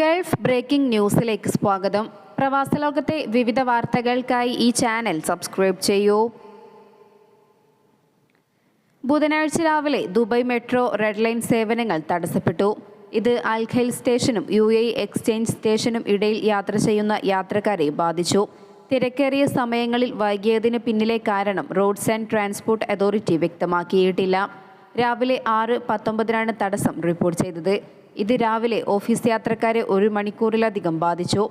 Gulf breaking ന്യൂസിലേക്ക് സ്വാഗതം. പ്രവാസലോകത്തെ വിവിധ വാർത്തകൾക്കായി ഈ ചാനൽ സബ്സ്ക്രൈബ് ചെയ്യൂ. ബുധനാഴ്ച രാവിലെ ദുബായ് മെട്രോ റെഡ് ലൈൻ സേവനങ്ങൾ തടസ്സപ്പെട്ടു. ഇത് അൽഖൈൽ സ്റ്റേഷനും യു എ എക്സ്ചേഞ്ച് സ്റ്റേഷനും ഇടയിൽ യാത്ര ചെയ്യുന്ന യാത്രക്കാരെ ബാധിച്ചു. തിരക്കേറിയ സമയങ്ങളിൽ വൈകിയതിന് പിന്നിലെ കാരണം റോഡ്സ് ആൻഡ് ട്രാൻസ്പോർട്ട് അതോറിറ്റി വ്യക്തമാക്കിയിട്ടില്ല. രാവിലെ ആറ് പത്തൊമ്പതിനാണ് തടസ്സം റിപ്പോർട്ട് ചെയ്തത്. ഇത് രാവിലെ ഓഫീസ് യാത്രക്കാരെ ഒരു മണിക്കൂറിലധികം ബാധിച്ചു.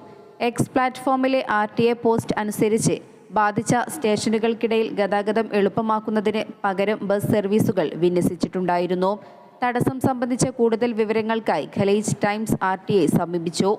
എക്സ് പ്ലാറ്റ്ഫോമിലെ ആർ ടി എ പോസ്റ്റ് അനുസരിച്ച് ബാധിച്ച സ്റ്റേഷനുകൾക്കിടയിൽ ഗതാഗതം എളുപ്പമാക്കുന്നതിന് പകരം ബസ് സർവീസുകൾ വിന്യസിച്ചിട്ടുണ്ടായിരുന്നു. തടസ്സം സംബന്ധിച്ച കൂടുതൽ വിവരങ്ങൾക്കായി Khaleej Times R T A സമീപിച്ചു.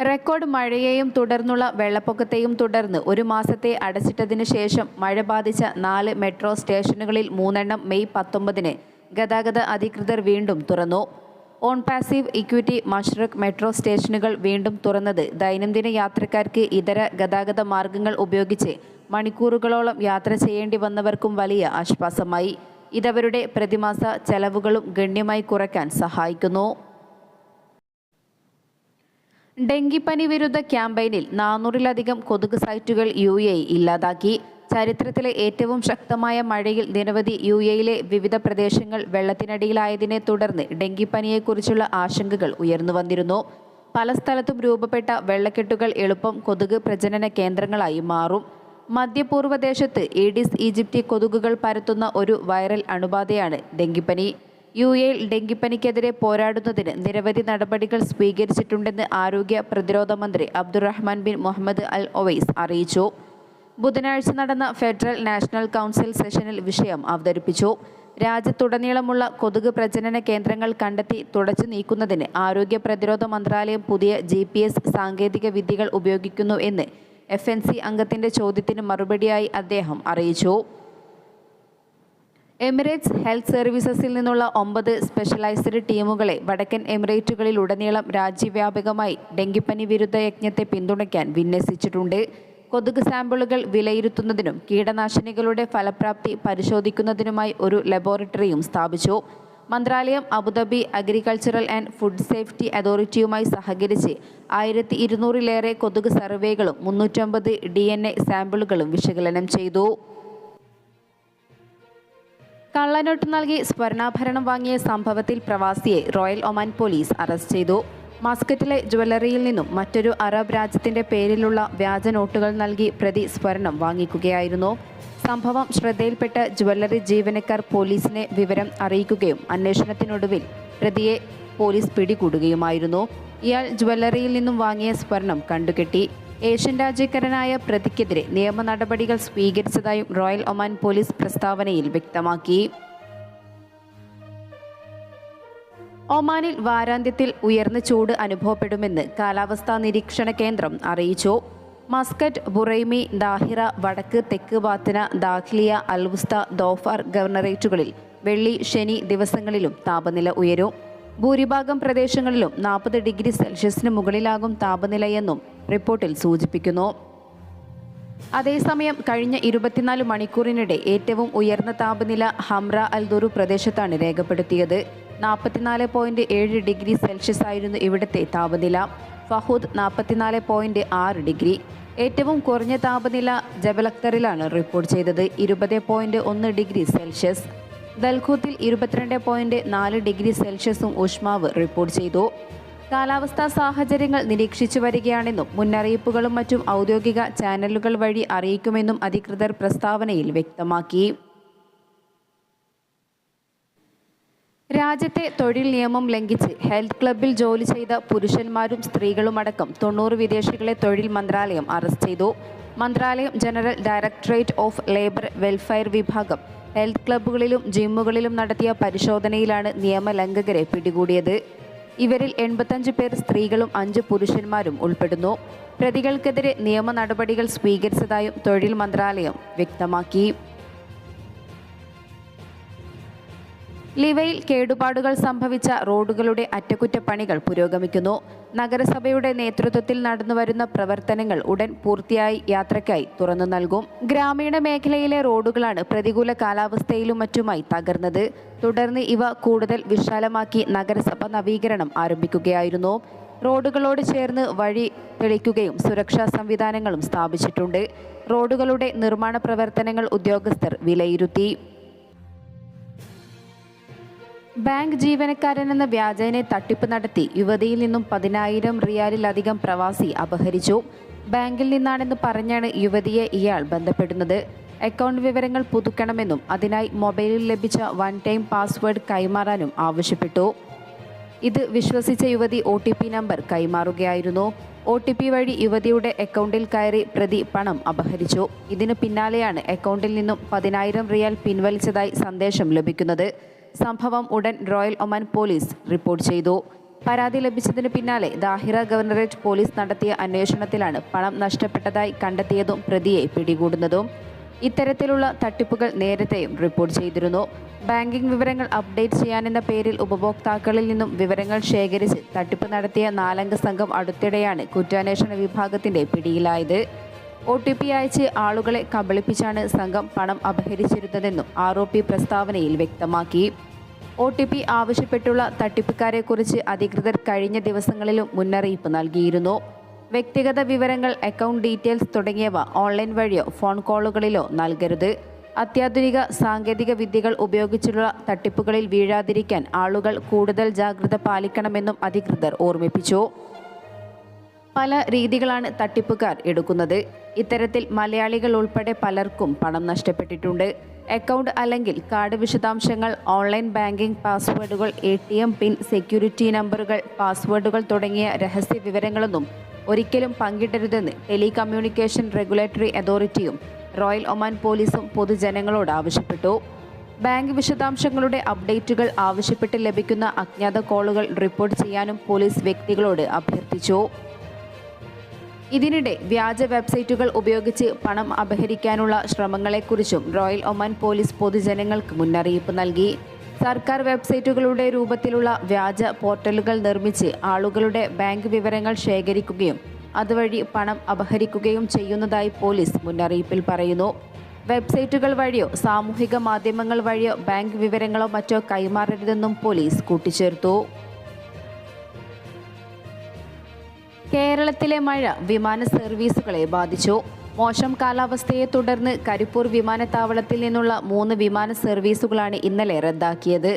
റെക്കോർഡ് മഴയെയും തുടർന്നുള്ള വെള്ളപ്പൊക്കത്തെയും തുടർന്ന് ഒരു മാസത്തെ അടച്ചിട്ടതിനു ശേഷം മഴ ബാധിച്ച നാല് മെട്രോ സ്റ്റേഷനുകളിൽ മൂന്നെണ്ണം മെയ് പത്തൊമ്പതിന് ഗതാഗത അധികൃതർ വീണ്ടും തുറന്നു. Onpassive Equiti Mashreq metro സ്റ്റേഷനുകൾ വീണ്ടും തുറന്നത്. ദൈനംദിന യാത്രക്കാർക്ക് ഇതര ഗതാഗത മാർഗങ്ങൾ ഉപയോഗിച്ച് മണിക്കൂറുകളോളം യാത്ര ചെയ്യേണ്ടി വന്നവർക്കും വലിയ ആശ്വാസമായി. ഇതവരുടെ പ്രതിമാസ ചെലവുകളും ഗണ്യമായി കുറയ്ക്കാൻ സഹായിക്കുന്നു. ഡെങ്കിപ്പനി വിരുദ്ധ ക്യാമ്പയിനിൽ നാനൂറിലധികം കൊതുക് സൈറ്റുകൾ യു ഇല്ലാതാക്കി. ചരിത്രത്തിലെ ഏറ്റവും ശക്തമായ മഴയിൽ നിരവധി യു എയിലെ വിവിധ പ്രദേശങ്ങൾ വെള്ളത്തിനടിയിലായതിനെ തുടർന്ന് ഡെങ്കിപ്പനിയെക്കുറിച്ചുള്ള ആശങ്കകൾ ഉയർന്നു വന്നിരുന്നു. പല സ്ഥലത്തും രൂപപ്പെട്ട വെള്ളക്കെട്ടുകൾ എളുപ്പം കൊതുക് പ്രജനന കേന്ദ്രങ്ങളായി മാറും. മധ്യപൂർവദേശത്ത് ഈഡിസ് ഈജിപ്തി കൊതുകുകൾ പരത്തുന്ന ഒരു വൈറൽ അണുബാധയാണ് ഡെങ്കിപ്പനി. യു എയിൽ ഡെങ്കിപ്പനിക്കെതിരെ പോരാടുന്നതിന് നിരവധി നടപടികൾ സ്വീകരിച്ചിട്ടുണ്ടെന്ന് ആരോഗ്യ പ്രതിരോധ മന്ത്രി Abdulrahman bin Mohammed Al Owais അറിയിച്ചു. ബുധനാഴ്ച നടന്ന ഫെഡറൽ നാഷണൽ കൗൺസിൽ സെഷനിൽ വിഷയം അവതരിപ്പിച്ചു. രാജ്യത്തുടനീളമുള്ള കൊതുക് പ്രജനന കേന്ദ്രങ്ങൾ കണ്ടെത്തി തുടച്ചു നീക്കുന്നതിന് ആരോഗ്യ പ്രതിരോധ മന്ത്രാലയം പുതിയ ജി പി എസ് സാങ്കേതിക വിദ്യകൾ ഉപയോഗിക്കുന്നു എന്ന് എഫ് എൻ സി അംഗത്തിന്റെ ചോദ്യത്തിന് മറുപടിയായി അദ്ദേഹം അറിയിച്ചു. എമിറേറ്റ്സ് ഹെൽത്ത് സർവീസസിൽ നിന്നുള്ള ഒമ്പത് സ്പെഷ്യലൈസ്ഡ് ടീമുകളെ വടക്കൻ എമിറേറ്റുകളിലുടനീളം രാജ്യവ്യാപകമായി ഡെങ്കിപ്പനി വിരുദ്ധ യജ്ഞത്തെ പിന്തുണയ്ക്കാൻ വിന്യസിച്ചിട്ടുണ്ട്. കൊതുക് സാമ്പിളുകൾ വിലയിരുത്തുന്നതിനും കീടനാശിനികളുടെ ഫലപ്രാപ്തി പരിശോധിക്കുന്നതിനുമായി ഒരു ലബോറട്ടറിയും സ്ഥാപിച്ചു. മന്ത്രാലയം Abu Dhabi agricultural and food safety അതോറിറ്റിയുമായി സഹകരിച്ച് ആയിരത്തി ഇരുന്നൂറിലേറെ കൊതുക് സർവേകളും മുന്നൂറ്റമ്പത് ഡി എൻ എ സാമ്പിളുകളും വിശകലനം ചെയ്തു. കള്ളനോട്ട് നൽകി സ്വർണാഭരണം വാങ്ങിയ സംഭവത്തിൽ പ്രവാസിയെ റോയൽ ഒമാൻ പോലീസ് അറസ്റ്റ് ചെയ്തു. മസ്കറ്റിലെ ജ്വല്ലറിയിൽ നിന്നും മറ്റൊരു അറബ് രാജ്യത്തിന്റെ പേരിലുള്ള വ്യാജ നോട്ടുകൾ നൽകി പ്രതി സ്വർണം വാങ്ങിക്കുകയായിരുന്നു. സംഭവം ശ്രദ്ധയിൽപ്പെട്ട ജ്വല്ലറി ജീവനക്കാർ പോലീസിനെ വിവരം അറിയിക്കുകയും അന്വേഷണത്തിനൊടുവിൽ പ്രതിയെ പോലീസ് പിടികൂടുകയുമായിരുന്നു. ഇയാൾ ജ്വല്ലറിയിൽ നിന്നും വാങ്ങിയ സ്വർണം കണ്ടുകെട്ടി. ഏഷ്യൻ രാജ്യക്കാരനായ പ്രതിക്കെതിരെ നിയമ നടപടികൾ സ്വീകരിച്ചതായും റോയൽ ഒമാൻ പോലീസ് പ്രസ്താവനയിൽ വ്യക്തമാക്കി. ഒമാനിൽ വാരാന്ത്യത്തിൽ ഉയർന്ന ചൂട് അനുഭവപ്പെടുമെന്ന് കാലാവസ്ഥാ നിരീക്ഷണ കേന്ദ്രം അറിയിച്ചു. മസ്കറ്റ് ബുറൈമി ദാഹിറ വടക്ക് തെക്ക് ബാത്തന ദാഖ്ലിയ അൽവുസ്ത ദോഫാർ ഗവർണറേറ്റുകളിൽ വെള്ളി ശനി ദിവസങ്ങളിലും താപനില ഉയരും. ഭൂരിഭാഗം പ്രദേശങ്ങളിലും നാൽപ്പത് ഡിഗ്രി സെൽഷ്യസിന് മുകളിലാകും താപനിലയെന്നും റിപ്പോർട്ടിൽ സൂചിപ്പിക്കുന്നു. അതേസമയം കഴിഞ്ഞ ഇരുപത്തിനാല് മണിക്കൂറിനിടെ ഏറ്റവും ഉയർന്ന താപനില ഹംറ അൽദുറു പ്രദേശത്താണ് രേഖപ്പെടുത്തിയത്. നാൽപ്പത്തിനാല് പോയിന്റ് ഏഴ് ഡിഗ്രി സെൽഷ്യസ് ആയിരുന്നു ഇവിടുത്തെ താപനില. ഫഹൂദ് നാൽപ്പത്തിനാല് പോയിന്റ് ആറ് ഡിഗ്രി. ഏറ്റവും കുറഞ്ഞ താപനില ജബലക്തറിലാണ് റിപ്പോർട്ട് ചെയ്തത്. ഇരുപത് പോയിന്റ് ഒന്ന് ഡിഗ്രി സെൽഷ്യസ്. ദൽഖൂത്തിൽ ഇരുപത്തിരണ്ട് പോയിന്റ് നാല് ഡിഗ്രി സെൽഷ്യസും ഊഷ്മാവ് റിപ്പോർട്ട് ചെയ്തു. കാലാവസ്ഥാ സാഹചര്യങ്ങൾ നിരീക്ഷിച്ചു വരികയാണെന്നും മുന്നറിയിപ്പുകളും മറ്റും ഔദ്യോഗിക ചാനലുകൾ വഴി അറിയിക്കുമെന്നും അധികൃതർ പ്രസ്താവനയിൽ വ്യക്തമാക്കി. രാജ്യത്തെ തൊഴിൽ നിയമം ലംഘിച്ച് ഹെൽത്ത് ക്ലബിൽ ജോലി ചെയ്ത പുരുഷന്മാരും സ്ത്രീകളുമടക്കം തൊണ്ണൂറ് വിദേശികളെ തൊഴിൽ മന്ത്രാലയം അറസ്റ്റ് ചെയ്തു. മന്ത്രാലയം general directorate of labour welfare വിഭാഗം ഹെൽത്ത് ക്ലബ്ബുകളിലും ജിമ്മുകളിലും നടത്തിയ പരിശോധനയിലാണ് നിയമലംഘകരെ പിടികൂടിയത്. ഇവരിൽ എൺപത്തഞ്ച് പേർ സ്ത്രീകളും അഞ്ച് പുരുഷന്മാരും ഉൾപ്പെടുന്നു. പ്രതികൾക്കെതിരെ നിയമ നടപടികൾ സ്വീകരിച്ചതായും തൊഴിൽ മന്ത്രാലയം വ്യക്തമാക്കി. ലിവയിൽ കേടുപാടുകൾ സംഭവിച്ച റോഡുകളുടെ അറ്റകുറ്റപ്പണികൾ പുരോഗമിക്കുന്നു. നഗരസഭയുടെ നേതൃത്വത്തിൽ നടന്നുവരുന്ന പ്രവർത്തനങ്ങൾ ഉടൻ പൂർത്തിയായി യാത്രയ്ക്കായി തുറന്നു നൽകും. ഗ്രാമീണ മേഖലയിലെ റോഡുകളാണ് പ്രതികൂല കാലാവസ്ഥയിലും മറ്റുമായി തകർന്നത്. തുടർന്ന് ഇവ കൂടുതൽ വിശാലമാക്കി നഗരസഭ നവീകരണം ആരംഭിക്കുകയായിരുന്നു. റോഡുകളോട് ചേർന്ന് വഴി തെളിക്കുകയും സുരക്ഷാ സംവിധാനങ്ങളും സ്ഥാപിച്ചിട്ടുണ്ട്. റോഡുകളുടെ നിർമ്മാണ പ്രവർത്തനങ്ങൾ ഉദ്യോഗസ്ഥർ വിലയിരുത്തി. ബാങ്ക് ജീവനക്കാരൻ എന്ന വ്യാജേനെ തട്ടിപ്പ് നടത്തി യുവതിയിൽ നിന്നും പതിനായിരം റിയാലിലധികം പ്രവാസി അപഹരിച്ചു. ബാങ്കിൽ നിന്നാണെന്ന് പറഞ്ഞാണ് യുവതിയെ ഇയാൾ ബന്ധപ്പെടുന്നത്. അക്കൗണ്ട് വിവരങ്ങൾ പുതുക്കണമെന്നും അതിനായി മൊബൈലിൽ ലഭിച്ച വൺ ടൈം പാസ്വേഡ് കൈമാറാനും ആവശ്യപ്പെട്ടു. ഇത് വിശ്വസിച്ച യുവതി ഒ നമ്പർ കൈമാറുകയായിരുന്നു. ഒ ടി പി വഴി യുവതിയുടെ അക്കൗണ്ടിൽ കയറി പ്രതി പണം അപഹരിച്ചു. ഇതിനു പിന്നാലെയാണ് അക്കൗണ്ടിൽ നിന്നും പതിനായിരം റിയാൽ പിൻവലിച്ചതായി സന്ദേശം ലഭിക്കുന്നത്. സംഭവം ഉടൻ റോയൽ ഒമാൻ പോലീസ് റിപ്പോർട്ട് ചെയ്തു. പരാതി ലഭിച്ചതിന് പിന്നാലെ ദാഹിറ ഗവർണറേറ്റ് പോലീസ് നടത്തിയ അന്വേഷണത്തിലാണ് പണം നഷ്ടപ്പെട്ടതായി കണ്ടെത്തിയതും പ്രതിയെ പിടികൂടുന്നതും. ഇത്തരത്തിലുള്ള തട്ടിപ്പുകൾ നേരത്തെയും റിപ്പോർട്ട് ചെയ്തിരുന്നു. ബാങ്കിംഗ് വിവരങ്ങൾ അപ്ഡേറ്റ് ചെയ്യാനെന്ന പേരിൽ ഉപഭോക്താക്കളിൽ നിന്നും വിവരങ്ങൾ ശേഖരിച്ച് തട്ടിപ്പ് നടത്തിയ നാലംഗ സംഘം അടുത്തിടെയാണ് കുറ്റാന്വേഷണ വിഭാഗത്തിന്റെ പിടിയിലായത്. ഒ ടി പി അയച്ച് ആളുകളെ കബളിപ്പിച്ചാണ് സംഘം പണം അപഹരിച്ചിരുന്നതെന്നും ആരോപി പ്രസ്താവനയിൽ വ്യക്തമാക്കി. ഒ ടി പി ആവശ്യപ്പെട്ടുള്ള തട്ടിപ്പുകാരെക്കുറിച്ച് അധികൃതർ കഴിഞ്ഞ ദിവസങ്ങളിലും മുന്നറിയിപ്പ് നൽകിയിരുന്നു. വ്യക്തിഗത വിവരങ്ങൾ അക്കൗണ്ട് ഡീറ്റെയിൽസ് തുടങ്ങിയവ ഓൺലൈൻ വഴിയോ ഫോൺ കോളുകളിലോ നൽകരുത്. അത്യാധുനിക സാങ്കേതിക വിദ്യകൾ ഉപയോഗിച്ചുള്ള തട്ടിപ്പുകളിൽ വീഴാതിരിക്കാൻ ആളുകൾ കൂടുതൽ ജാഗ്രത പാലിക്കണമെന്നും അധികൃതർ ഓർമ്മിപ്പിച്ചു. പല രീതികളാണ് തട്ടിപ്പുകാർ എടുക്കുന്നത്. ഇത്തരത്തിൽ മലയാളികൾ ഉൾപ്പെടെ പലർക്കും പണം നഷ്ടപ്പെട്ടിട്ടുണ്ട്. അക്കൗണ്ട് അല്ലെങ്കിൽ കാർഡ് വിശദാംശങ്ങൾ online banking പാസ്വേഡുകൾ A T M PIN security നമ്പറുകൾ പാസ്വേഡുകൾ തുടങ്ങിയ രഹസ്യ വിവരങ്ങളൊന്നും ഒരിക്കലും പങ്കിടരുതെന്ന് ടെലികമ്മ്യൂണിക്കേഷൻ റെഗുലേറ്ററി അതോറിറ്റിയും റോയൽ ഒമാൻ പോലീസും പൊതുജനങ്ങളോട് ആവശ്യപ്പെട്ടു. ബാങ്ക് വിശദാംശങ്ങളുടെ അപ്ഡേറ്റുകൾ ആവശ്യപ്പെട്ട് ലഭിക്കുന്ന അജ്ഞാത കോളുകൾ റിപ്പോർട്ട് ചെയ്യാനും പോലീസ് വ്യക്തികളോട് അഭ്യർത്ഥിച്ചു. ഇതിനിടെ വ്യാജ വെബ്സൈറ്റുകൾ ഉപയോഗിച്ച് പണം അപഹരിക്കാനുള്ള ശ്രമങ്ങളെക്കുറിച്ചും റോയൽ ഒമാൻ പോലീസ് പൊതുജനങ്ങൾക്ക് മുന്നറിയിപ്പ് നൽകി. സർക്കാർ വെബ്സൈറ്റുകളുടെ രൂപത്തിലുള്ള വ്യാജ പോർട്ടലുകൾ നിർമ്മിച്ച് ആളുകളുടെ ബാങ്ക് വിവരങ്ങൾ ശേഖരിക്കുകയും അതുവഴി പണം അപഹരിക്കുകയും ചെയ്യുന്നതായി പോലീസ് മുന്നറിയിപ്പിൽ പറയുന്നു. വെബ്സൈറ്റുകൾ വഴിയോ സാമൂഹിക മാധ്യമങ്ങൾ വഴിയോ ബാങ്ക് വിവരങ്ങളോ മറ്റോ കൈമാറരുതെന്നും പോലീസ് കൂട്ടിച്ചേർത്തു. കേരളത്തിലെ മഴ വിമാന സർവീസുകളെ ബാധിച്ചു. മോശം കാലാവസ്ഥയെ തുടർന്ന് കരിപ്പൂർ വിമാനത്താവളത്തിൽ നിന്നുള്ള മൂന്ന് വിമാന സർവീസുകളാണ് ഇന്നലെ റദ്ദാക്കിയത്.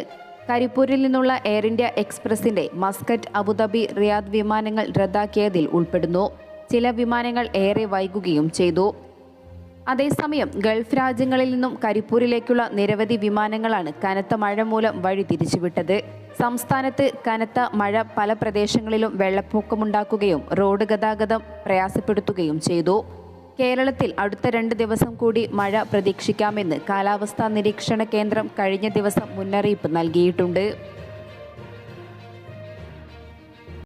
കരിപ്പൂരിൽ നിന്നുള്ള എയർ ഇന്ത്യ എക്സ്പ്രസിന്റെ മസ്കറ്റ് അബുദാബി റിയാദ് വിമാനങ്ങൾ റദ്ദാക്കിയതിൽ ഉൾപ്പെടുന്നു. ചില വിമാനങ്ങൾ ഏറെ വൈകുകയും ചെയ്തു. അതേസമയം ഗൾഫ് രാജ്യങ്ങളിൽ നിന്നും കരിപ്പൂരിലേക്കുള്ള നിരവധി വിമാനങ്ങളാണ് കനത്ത മഴ മൂലം വഴി തിരിച്ചുവിട്ടത്. സംസ്ഥാനത്ത് കനത്ത മഴ പല പ്രദേശങ്ങളിലും വെള്ളപ്പൊക്കമുണ്ടാക്കുകയും റോഡ് ഗതാഗതം പ്രയാസപ്പെടുത്തുകയും ചെയ്തു. കേരളത്തിൽ അടുത്ത രണ്ട് ദിവസം കൂടി മഴ പ്രതീക്ഷിക്കാമെന്ന് കാലാവസ്ഥാ നിരീക്ഷണ കേന്ദ്രം കഴിഞ്ഞ ദിവസം മുന്നറിയിപ്പ് നൽകിയിട്ടുണ്ട്.